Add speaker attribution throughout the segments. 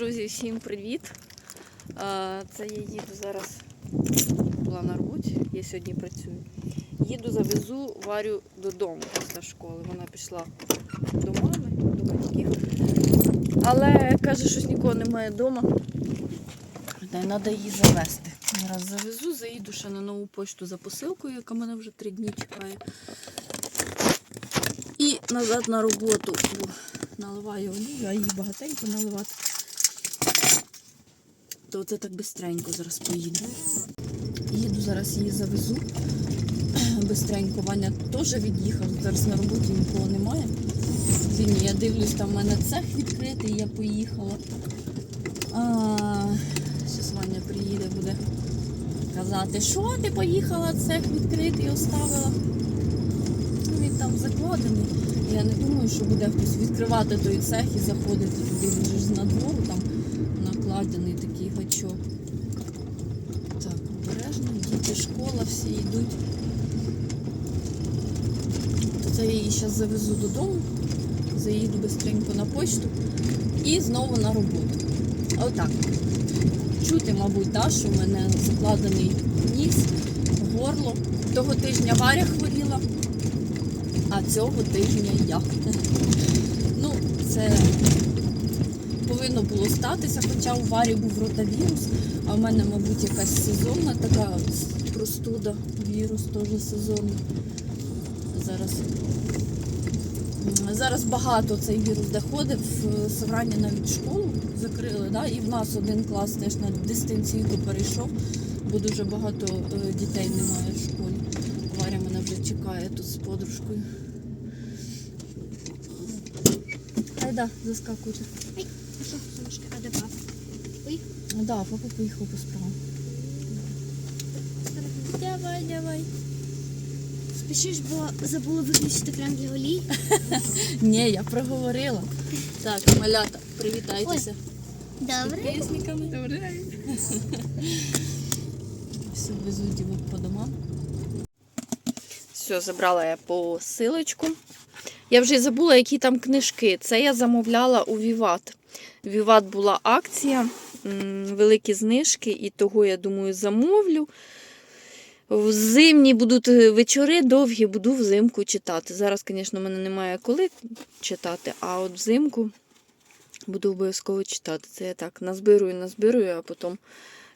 Speaker 1: Друзі, всім привіт! Це я їду зараз. Була на роботі, я сьогодні працюю. Їду, завезу Варю додому після школи. Вона пішла до мами, до батьків. Але каже, щось нікого немає вдома. Треба її завезти. Зараз завезу, заїду ще на нову почту за посилкою, яка мене вже три дні чекає. І назад на роботу. Наливаю олію, а її багатенько наливати. То це так бистренько зараз поїду. Їду, зараз її завезу. Бистренько Ваня теж від'їхав. Зараз на роботі нікого немає. Він, я дивлюсь, там в мене цех відкритий, я поїхала. Зараз Ваня приїде, буде казати, що ти поїхала, цех відкритий оставила. Ну, він там закладений. Я не думаю, що буде хтось відкривати той цех і заходити туди. Він же ж з надвору там накладений такий гачок. Так, обережно, діти, школа, всі йдуть. Це я її зараз завезу додому, заїду бистренько на почту і знову на роботу. Отак. Чути, мабуть, да, що в мене закладений ніс, горло. Того тижня Варя хворіла, а цього тижня я. Ну, це повинно було статися, хоча у Варі був ротавірус, а в мене, мабуть, якась сезонна така простуда, вірус теж сезонний. Зараз, зараз багато цей вірус де ходив. Саврані навіть школу закрили, да? і в нас один клас теж на дистанційку перейшов, бо дуже багато е, дітей немає в школі. Варя мене вже чекає тут з подружкою. Айда, заскакуйте.
Speaker 2: Ой, а що, сонечко, а де папа? Ой,
Speaker 1: Да, папа поїхав по справам. Давай, давай.
Speaker 2: спішиш, бо забула виключити крем для олій.
Speaker 1: Ні, я проговорила. Так, малята, привітайтеся.
Speaker 2: Добре.
Speaker 1: Підписниками. Добре. Все, везу дівок по домам. Все, забрала я посилочку. Я вже й забула, які там книжки. Це я замовляла у Віват. Віват була акція, великі знижки, і того, я думаю, замовлю. Зимні будуть е, вечори довгі, буду взимку читати. Зараз, звісно, в мене немає коли читати, а от взимку буду обов'язково читати. Це я так назбирую, назбирую, а потім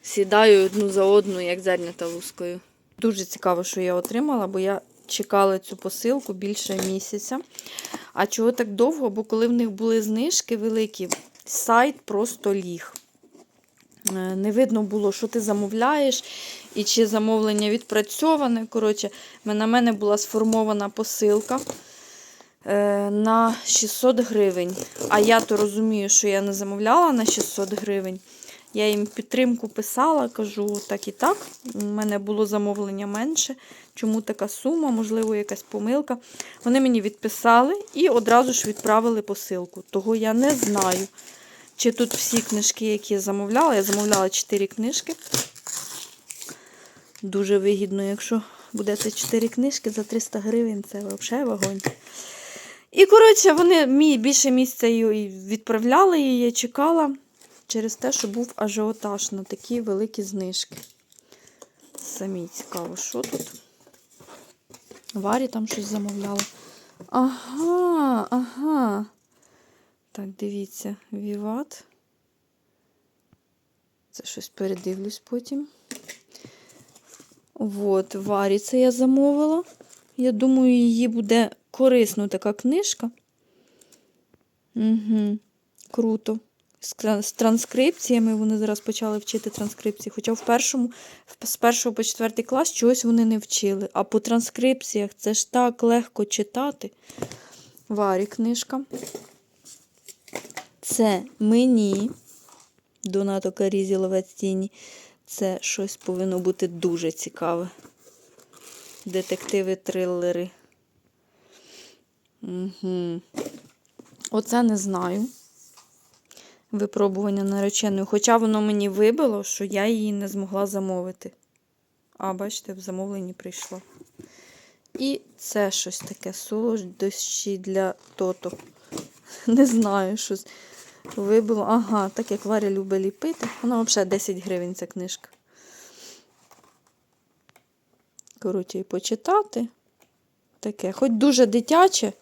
Speaker 1: сідаю одну за одну, як зайнята лускою. Дуже цікаво, що я отримала, бо я чекала цю посилку більше місяця. А чого так довго? Бо коли в них були знижки великі, сайт просто ліг. Е, Не видно було, що ти замовляєш, і чи замовлення відпрацьоване. Коротше, на мене була сформована посилка е, на 600 гривень. А я то розумію, що я не замовляла на 600 гривень. Я їм підтримку писала, кажу так і так. У мене було замовлення менше. Чому така сума, можливо, якась помилка. Вони мені відписали і одразу ж відправили посилку. Того я не знаю, чи тут всі книжки, які я замовляла. Я замовляла 4 книжки. Дуже вигідно, якщо будете 4 книжки за 300 гривень, це взагалі вогонь. І, коротше, вони більше місця її відправляли, і я чекала через те, що був ажіотаж на такі великі знижки. Самі цікаво, що тут? Варі там щось замовляла. Ага, ага. Так, дивіться, Віват. Це щось передивлюсь потім. От, Варі це я замовила. Я думаю, її буде корисно така книжка. Угу. Круто. З, транскрипціями вони зараз почали вчити транскрипції. Хоча в першому, з першого по четвертий клас чогось вони не вчили. А по транскрипціях це ж так легко читати. Варі книжка. Це мені. Донато Карізі Ловець. Це щось повинно бути дуже цікаве. Детективи, трилери. Угу. Оце не знаю. Випробування нареченою. Хоча воно мені вибило, що я її не змогла замовити. А, бачите, в замовленні прийшло. І це щось таке солодощі для тото. Не знаю, щось. Вибило. Ага, так як Варя любить ліпити. Вона взагалі 10 гривень ця книжка. Коротше, почитати. Таке, хоч дуже дитяче.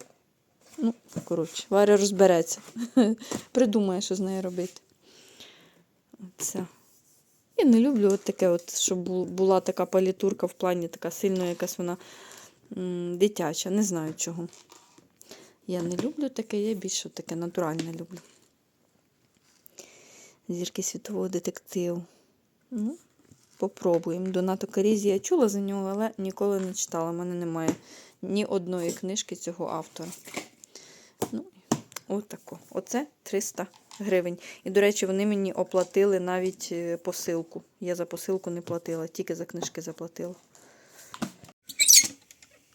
Speaker 1: Ну, коротше, Варя розбереться. Придумає, що з нею робити. Оце. Я не люблю от таке, от, щоб була така палітурка в плані така сильно якась вона м, дитяча. Не знаю чого. Я не люблю таке, я більше таке натуральне люблю. Зірки світового детективу. Ну, попробуємо. Донато Карізі я чула за нього, але ніколи не читала. У мене немає ні одної книжки цього автора. Ну, отако. Оце 300 гривень. І, до речі, вони мені оплатили навіть е, посилку. Я за посилку не платила, тільки за книжки заплатила.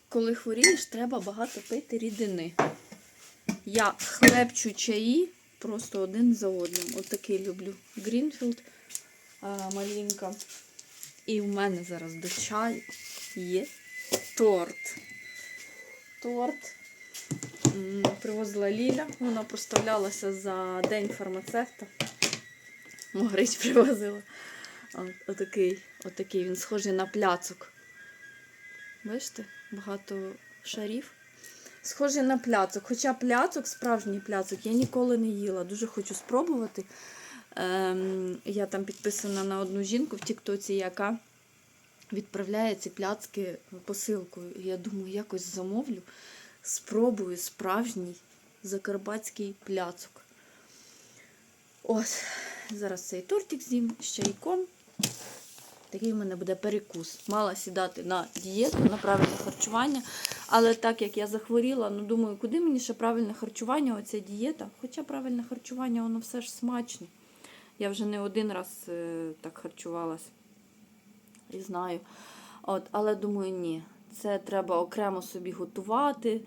Speaker 1: Коли хворієш, треба багато пити рідини. Я хлебчу чаї просто один за одним. Отакий люблю. Грінфілд малінка. І в мене зараз до чаю є торт. Торт привозила Ліля. Вона проставлялася за день фармацевта. Могрич привозила. Отакий, отакий. Він схожий на пляцок. Бачите, багато шарів. Схожий на пляцок. Хоча пляцок, справжній пляцок, я ніколи не їла. Дуже хочу спробувати. Ем, я там підписана на одну жінку в Тіктоці, яка відправляє ці пляцки посилкою. Я думаю, якось замовлю, спробую справжній закарпатський пляцок. Ось, зараз цей тортик з'їм з чайком. Такий в мене буде перекус. Мала сідати на дієту, на правильне харчування. Але так як я захворіла, ну думаю, куди мені ще правильне харчування, оця дієта. Хоча правильне харчування, воно все ж смачне. Я вже не один раз е, так харчувалась. І знаю. От, але думаю, ні. Це треба окремо собі готувати,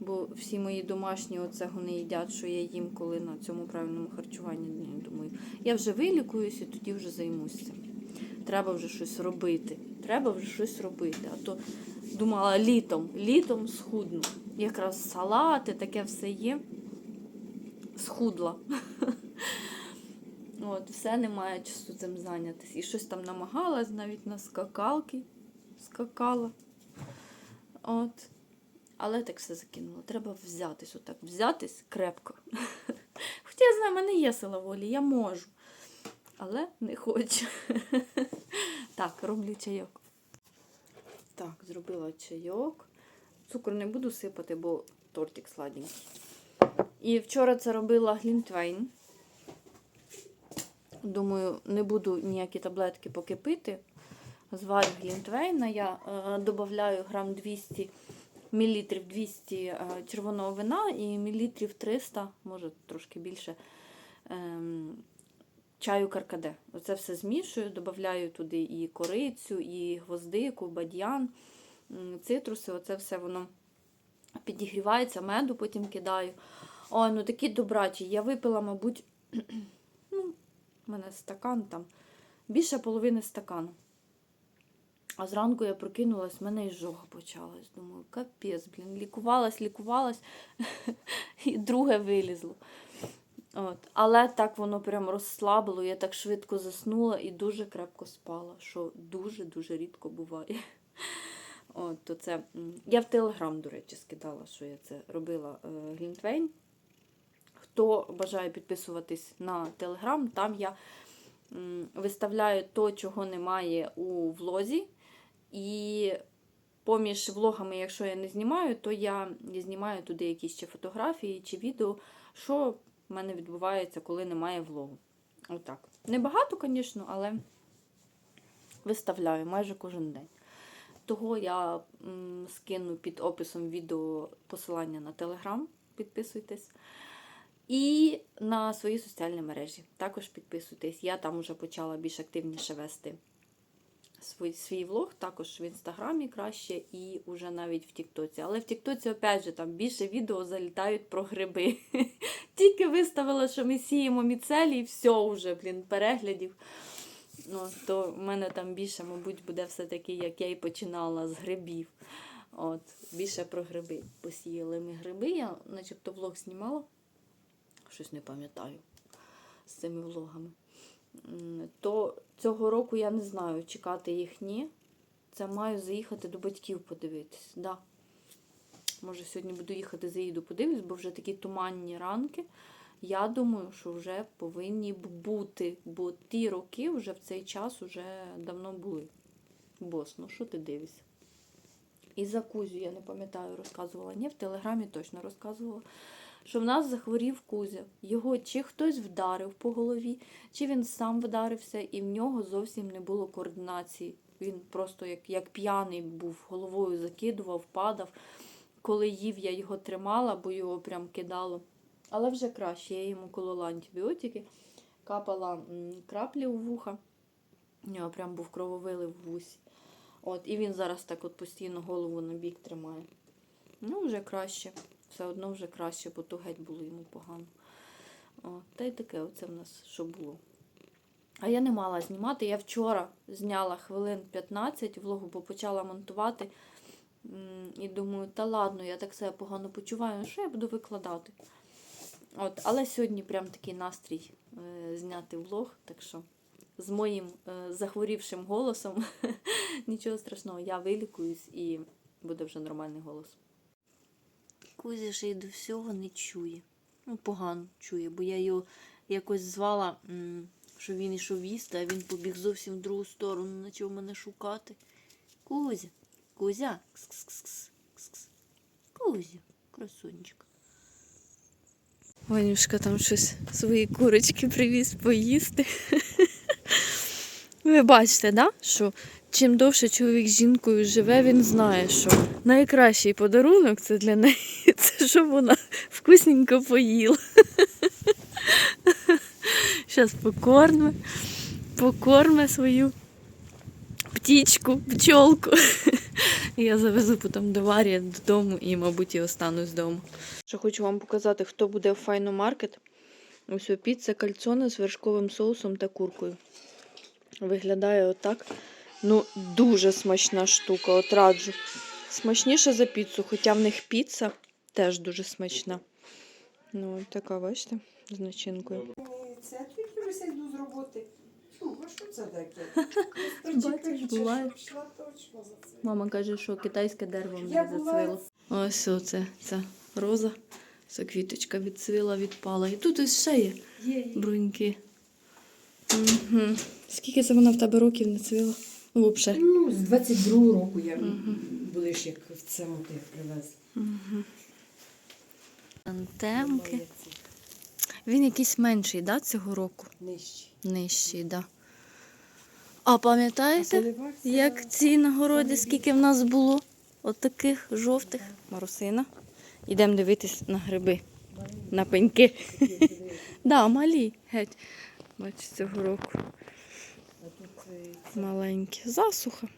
Speaker 1: бо всі мої домашні оцього не їдять, що я їм, коли на цьому правильному харчуванні. Думаю, я вже вилікуюсь і тоді вже займусь цим. Треба вже щось робити. Треба вже щось робити. А то думала літом, літом схудну. Якраз салати, таке все є. Схудла. От, все немає часу цим зайнятися. І щось там намагалась, навіть на скакалки скакала. От. Але так все закинула. Треба взятись, отак, взятись крепко. Хоча я знаю, в мене є сила волі, я можу. Але не хочу. Так, роблю чайок. Так, зробила чайок. Цукор не буду сипати, бо тортик сладенький. І вчора це робила глінтвейн. Думаю, не буду ніякі таблетки поки пити. Зварю глінтвейна. Я е, додаю грам 200 мілілітрів 200 е, червоного вина і мілілітрів 300, може трошки більше, ем, чаю каркаде. Оце все змішую, додаю туди і корицю, і гвоздику, бадьян, цитруси. Оце все воно підігрівається, меду потім кидаю. Ой, ну такі добрачі. Я випила, мабуть, ну, у мене стакан там, більше половини стакану. А зранку я прокинулась, в мене і жога почалась. Думаю, капець, блін, лікувалась, лікувалась, і друге вилізло. От. Але так воно прям розслабило, я так швидко заснула і дуже крепко спала, що дуже-дуже рідко буває. От, то це... Я в Телеграм, до речі, скидала, що я це робила е, Глінтвейн. Хто бажає підписуватись на Телеграм, там я виставляю то, чого немає у влозі. І поміж влогами, якщо я не знімаю, то я знімаю туди якісь чи фотографії, чи відео, що в мене відбувається, коли немає влогу. Отак. Небагато, звісно, але виставляю майже кожен день. Того я м, скину під описом відео посилання на Телеграм, підписуйтесь. І на свої соціальні мережі. Також підписуйтесь. Я там вже почала більш активніше вести свій, свій влог, також в інстаграмі краще і вже навіть в Тіктоці. Але в Тіктоці, опять же, там більше відео залітають про гриби. Тільки виставила, що ми сіємо міцелі, і все вже, блін, переглядів. Ну, то в мене там більше, мабуть, буде все-таки, як я і починала з грибів. От, більше про гриби. Посіяли ми гриби, я начебто влог знімала. Щось не пам'ятаю. з цими влогами. То цього року я не знаю, чекати їх ні. Це маю заїхати до батьків подивитись. Да. Може, сьогодні буду їхати, заїду подивлюсь, бо вже такі туманні ранки. Я думаю, що вже повинні б бути, бо ті роки вже в цей час вже давно були. Бос, ну що ти дивишся? І за Кузю, я не пам'ятаю, розказувала. Ні, в телеграмі точно розказувала, що в нас захворів Кузя. Його чи хтось вдарив по голові, чи він сам вдарився, і в нього зовсім не було координації. Він просто як, як п'яний був, головою закидував, падав. Коли їв, я його тримала, бо його прям кидало. Але вже краще. Я йому колола антибіотики, капала краплі у вуха. У нього прям був крововилив в вусі. От, і він зараз так от постійно голову на бік тримає. Ну, вже краще. Все одно вже краще, бо то геть було йому погано. От, та й таке, оце в нас що було. А я не мала знімати. Я вчора зняла хвилин 15 влогу, бо почала монтувати. І думаю, та ладно, я так себе погано почуваю, ну що я буду викладати? От, але сьогодні прям такий настрій е, зняти влог, так що з моїм е, захворівшим голосом нічого страшного, я вилікуюсь і буде вже нормальний голос. Кузя ще й до всього не чує. Ну, погано чує, бо я його якось звала, що він ішов їсти, а він побіг зовсім в другу сторону, почав мене шукати. Кузя, Кузя, кс-кс-кс, кс-кс. Кузя, красунчик. Ванюшка там щось свої курочки привіз поїсти. Ви бачите, да? що чим довше чоловік з жінкою живе, він знає, що найкращий подарунок це для неї, це щоб вона вкусненько поїла. Зараз покорме, покорме свою птічку, пчолку. Я завезу потім до Варі додому і, мабуть, і останусь вдома. Що хочу вам показати, хто буде в Файно Маркет. Ось піца кальцоне з вершковим соусом та куркою. Виглядає отак. Ну, дуже смачна штука, от раджу. Смачніше за піцу, хоча в них піца теж дуже смачна. Ну, така, бачите, з начинкою.
Speaker 3: Це тільки вже йду з роботи. Що це таке?
Speaker 1: Бачиш, буває. Мама каже, що китайське дерево мені зацвило. Ось оце, ця роза. Ця квіточка відцвіла, відпала. І тут ось ще є бруньки. Угу. Скільки це вона в тебе років не цвіла? Ну.
Speaker 3: Ну, з 22-го року я
Speaker 1: Мгм.
Speaker 3: були ж як в це мотив привезли.
Speaker 1: Угу. Антемки. Він якийсь менший, да, цього року?
Speaker 3: Нижчі.
Speaker 1: Нижчий, да. А пам'ятаєте, як ці нагороди, скільки в нас було? От таких жовтих. Марусина. Йдемо дивитись на гриби, на пеньки. Да, малі, геть. Бачу, цього року. Маленькі. Засуха.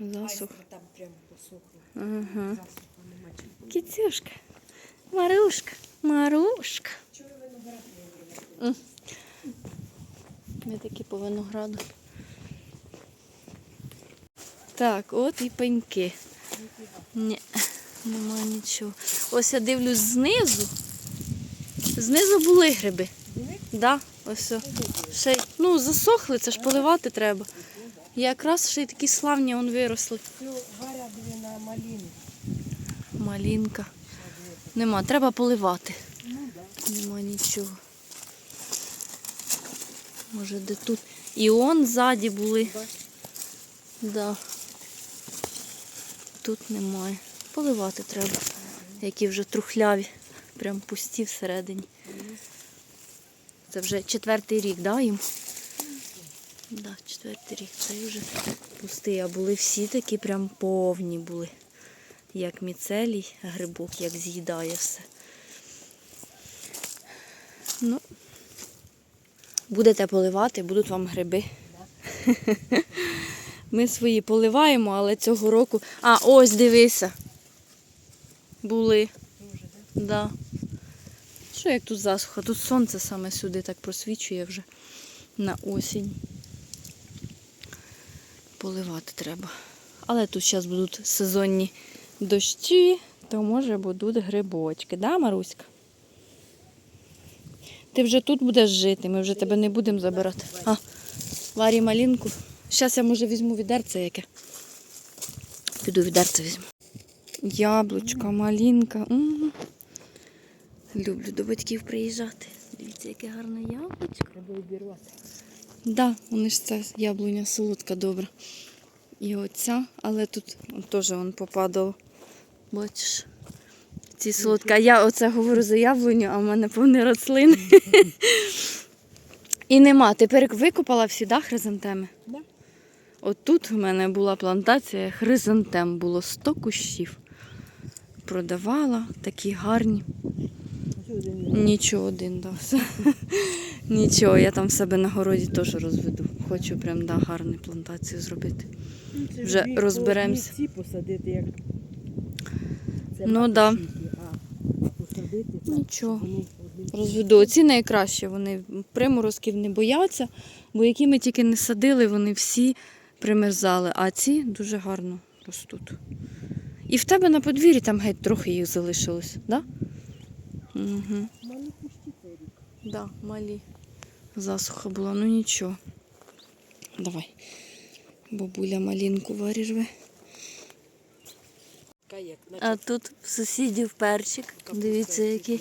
Speaker 1: Засуха.
Speaker 3: там прямо посохли.
Speaker 1: Ага.
Speaker 3: Засуха нема.
Speaker 1: Кіцюшка. Марушка. Марушка.
Speaker 3: Чого ви виноград не?
Speaker 1: Ми такі по винограду. Так, от і пеньки. Ні, нема нічого. Ось я дивлюсь знизу. Знизу були гриби. Да, ось. Ще ну, засохли, це ж поливати треба. Якраз ще й такі славні он виросли. Малінка. Нема, треба поливати. Нема нічого. Може, де тут. І он ззаді були. Да. Тут немає. Поливати треба. Які вже трухляві. Прям пусті всередині. Це вже четвертий рік, да, їм? Да, четвертий рік. Це вже пустий. А були всі такі прям повні були. Як міцелій, грибок, як з'їдає все. Ну, будете поливати, будуть вам гриби. Ми свої поливаємо, але цього року. А, ось дивися. Були.
Speaker 3: Дуже, да?
Speaker 1: Що як тут засуха? Тут сонце саме сюди так просвічує вже на осінь. Поливати треба. Але тут зараз будуть сезонні дощі, то може будуть грибочки, да, Маруська? Ти вже тут будеш жити, ми вже тебе не будемо забирати. А, варі малинку. Зараз я може візьму відерце яке. Піду відерце візьму. Яблучка, малинка. М. Люблю до батьків приїжджати. Дивіться, яке гарне яблучко.
Speaker 3: Треба обірвати.
Speaker 1: Да, вони ж це яблуня солодка добра. І оця, але тут теж вон попадало. Бачиш? Ці солодка. Я оце говорю за яблуню, а в мене повні рослини. І нема. Тепер викопала всі да, хризантеми.
Speaker 3: Да.
Speaker 1: От тут в мене була плантація хризантем, було 100 кущів. Продавала такі гарні. Нічого один дався. Нічого, я там в себе на городі теж розведу. Хочу прям да, гарну плантацію зробити. Вже розберемося.
Speaker 3: Ці посадити, як це
Speaker 1: Ну, да.
Speaker 3: а посадити так,
Speaker 1: Нічого.
Speaker 3: щоб вони один
Speaker 1: Розведу. Оці найкраще, вони приморозків не бояться, бо які ми тільки не садили, вони всі примерзали, а ці дуже гарно ростуть. І в тебе на подвір'ї там геть трохи їх залишилось, так? Да? Угу.
Speaker 3: Пусті цей рік.
Speaker 1: Да, малі. Засуха була, ну нічого. Давай. Бабуля малинку
Speaker 3: як,
Speaker 1: А тут в сусідів перчик. Дивіться, який.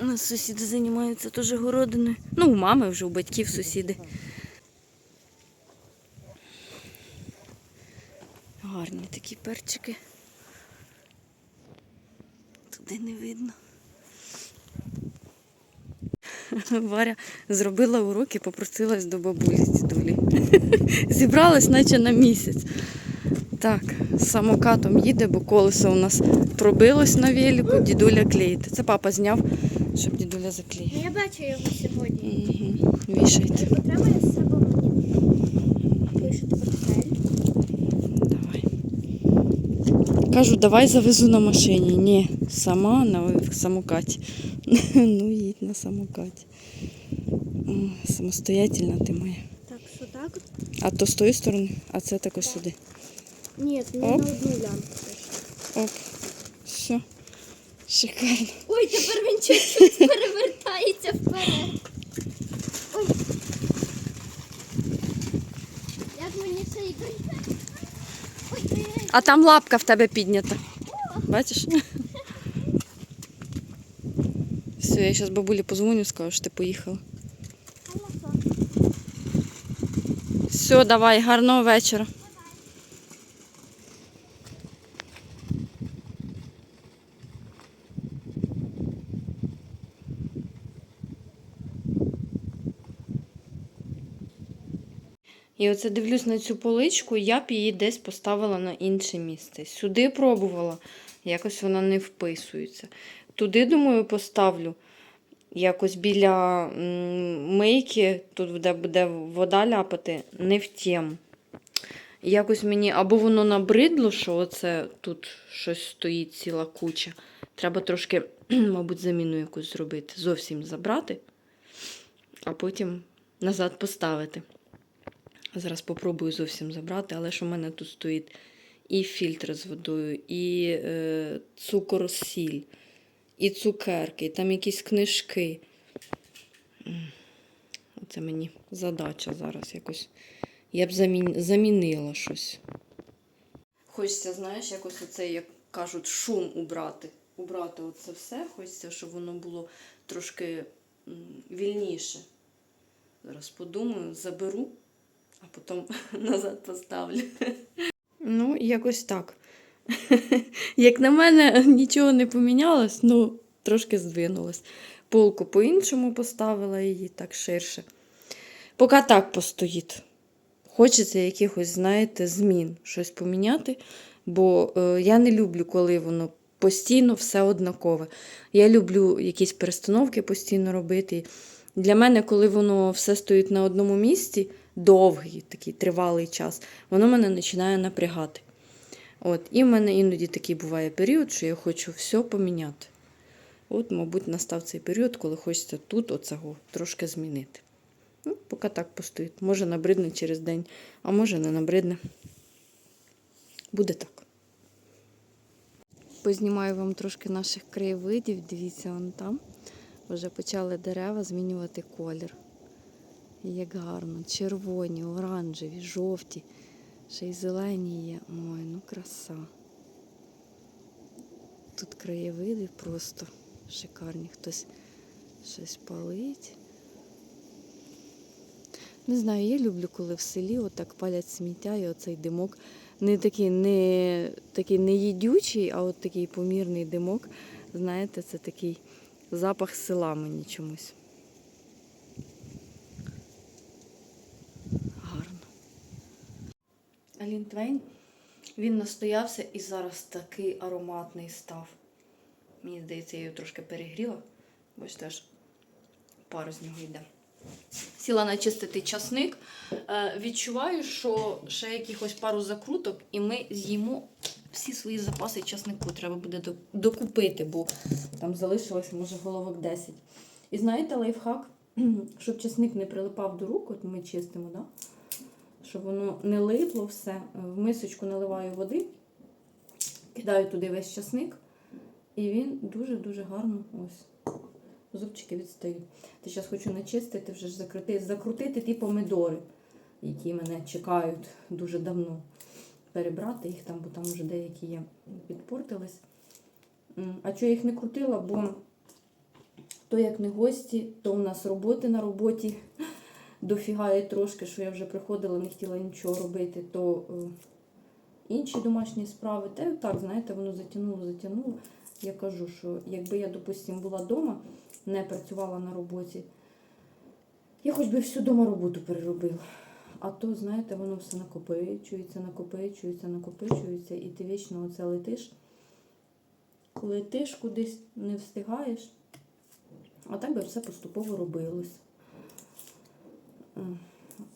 Speaker 1: У нас сусіди займаються теж городиною. Ну, у мами вже, у батьків сусіди. Гарні такі перчики. Туди не видно. Варя зробила уроки, попросилась до бабулі з дідулі. Зібралась, наче на місяць. Так, з самокатом їде, бо колесо у нас пробилось на велику, дідуля клеїти. Це папа зняв, щоб дідуля заклеїв.
Speaker 2: Я бачу його сьогодні.
Speaker 1: Угу. Вішайте.
Speaker 2: Потримає з собою мені. Пишете портфель.
Speaker 1: Давай. Кажу, давай завезу на машині. Ні, сама на самокаті. ну, їдь на самокаті. Самостоятельна ти моя.
Speaker 2: Так, що так?
Speaker 1: А то з тої сторони, а це також сюди.
Speaker 2: Ні, не
Speaker 1: Оп.
Speaker 2: на одну лямку.
Speaker 1: Оп. Все. Шикарно.
Speaker 2: Ой, тепер він чуть-чуть перевертається вперед. Ой. Як мені це і прийде? Ой, ой, ой.
Speaker 1: А там лапка в тебе піднята. Бачиш? Все, я зараз бабулі позвоню, скажу, що ти поїхала. Все, давай, гарного вечора. І оце дивлюсь на цю поличку, я б її десь поставила на інше місце. Сюди пробувала, якось вона не вписується. Туди, думаю, поставлю якось біля мийки, тут де буде вода ляпати, не в тему. Якось мені або воно набридло, що оце тут щось стоїть ціла куча. Треба трошки, мабуть, заміну якусь зробити. Зовсім забрати, а потім назад поставити. Зараз попробую зовсім забрати, але ж у мене тут стоїть і фільтр з водою, і е, цукор, сіль, і цукерки, і там якісь книжки. Оце мені задача зараз якось. Я б замін... замінила щось. Хочеться, знаєш, якось оце, як кажуть, шум убрати. Убрати оце все. Хочеться, щоб воно було трошки вільніше. Зараз подумаю, заберу, а потім назад поставлю. Ну, якось так. Як на мене, нічого не помінялось, ну, трошки здвинулось. Полку по-іншому поставила її так ширше. Поки так постоїть. Хочеться якихось, знаєте, змін, щось поміняти, бо е, я не люблю, коли воно постійно все однакове. Я люблю якісь перестановки постійно робити. Для мене, коли воно все стоїть на одному місці, довгий такий тривалий час, воно мене починає напрягати. От, і в мене іноді такий буває період, що я хочу все поміняти. От, мабуть, настав цей період, коли хочеться тут оцього трошки змінити. Ну, поки так постоїть. Може набридне через день, а може не набридне. Буде так. Познімаю вам трошки наших краєвидів. Дивіться, вон там вже почали дерева змінювати колір. Як гарно. Червоні, оранжеві, жовті, ще й зелені є. Ой, ну краса. Тут краєвиди просто шикарні. Хтось щось палить. Не знаю, я люблю, коли в селі отак палять сміття і оцей димок. Не такий не, такий не їдючий, а от такий помірний димок. Знаєте, це такий запах села мені чомусь. Гарно. Алін Твейн, він настоявся і зараз такий ароматний став. Мені здається, я його трошки перегріла, бо ж теж пар з нього йде. Сіла начистити часник. Е, відчуваю, що ще якихось пару закруток, і ми з'їмо всі свої запаси часнику. Треба буде докупити, бо там залишилось, може, головок 10. І знаєте, лайфхак, щоб часник не прилипав до рук, от ми чистимо, да? Щоб воно не липло все. В мисочку наливаю води, кидаю туди весь часник, і він дуже-дуже гарно ось. Зубчики відстають. Ти зараз хочу начистити, вже ж закрути, закрутити ті помидори, які мене чекають дуже давно. Перебрати їх там, бо там вже деякі є підпортились. А чого я їх не крутила, бо то як не гості, то у нас роботи на роботі дофіга і трошки, що я вже приходила, не хотіла нічого робити, то е, інші домашні справи. Та так, знаєте, воно затягнуло, затягнуло. Я кажу, що якби я, допустимо, була вдома, не працювала на роботі, я хоч би всю дома роботу переробила. А то, знаєте, воно все накопичується, накопичується, накопичується, і ти вічно оце летиш. Летиш кудись, не встигаєш. А так би все поступово робилось. Е,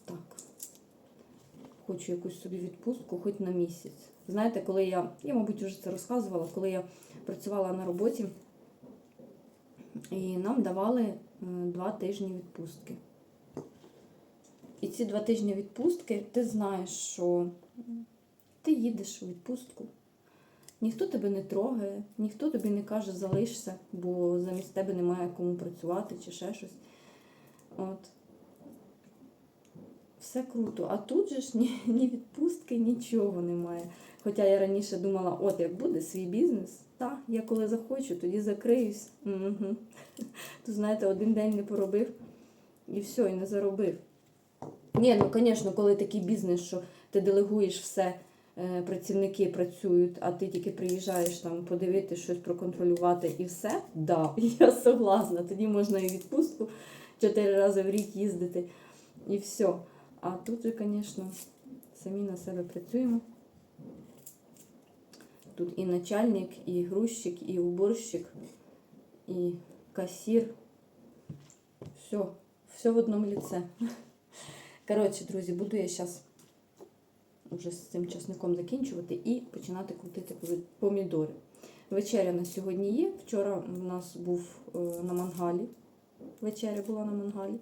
Speaker 1: Так. Хочу якусь собі відпустку, хоч на місяць. Знаєте, коли я, я, мабуть, вже це розказувала, коли я працювала на роботі, і нам давали е, два тижні відпустки. І ці два тижні відпустки ти знаєш, що ти їдеш у відпустку. Ніхто тебе не трогає, ніхто тобі не каже залишся, бо замість тебе немає кому працювати чи ще щось. От. Все круто. А тут же ж ні, ні відпустки, нічого немає. Хоча я раніше думала, от як буде свій бізнес, так, я коли захочу, тоді закриюсь. Угу. То знаєте, один день не поробив і все, і не заробив. Ні, ну звісно, коли такий бізнес, що ти делегуєш все, е, працівники працюють, а ти тільки приїжджаєш там подивитися, щось проконтролювати і все, да, я согласна. Тоді можна і відпустку чотири рази в рік їздити і все. А тут же, звісно, самі на себе працюємо. Тут і начальник, і грузчик, і уборщик, і касір. Все, все в одному лице. Коротше, друзі, буду я зараз вже з цим часником закінчувати і починати крутити помідори. Вечеря на сьогодні є. Вчора у нас був е, на мангалі. Вечеря була на мангалі.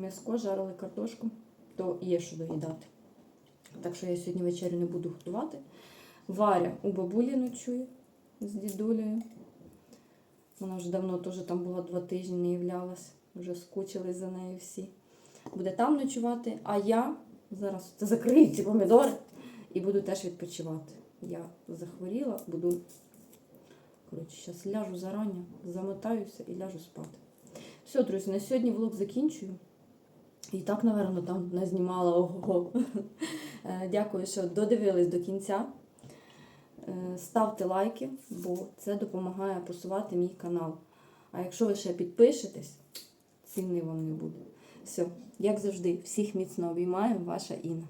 Speaker 1: М'яско, жарили картошку, то є що доїдати. Так що я сьогодні вечерю не буду готувати. Варя у бабулі ночує з дідулею. Вона вже давно теж там була два тижні, не являлась. Вже скучили за нею всі. Буде там ночувати, а я зараз закрию ці помідори і буду теж відпочивати. Я захворіла, буду. Коротше, зараз ляжу зарані, замотаюся і ляжу спати. Все, друзі, на сьогодні влог закінчую. І так, напевно, там не знімала ого. Е, Дякую, що додивились до кінця. Е, Ставте лайки, бо це допомагає просувати мій канал. А якщо ви ще підпишетесь, ціни вам не буде. Все, як завжди, всіх міцно обіймаю, ваша Інна.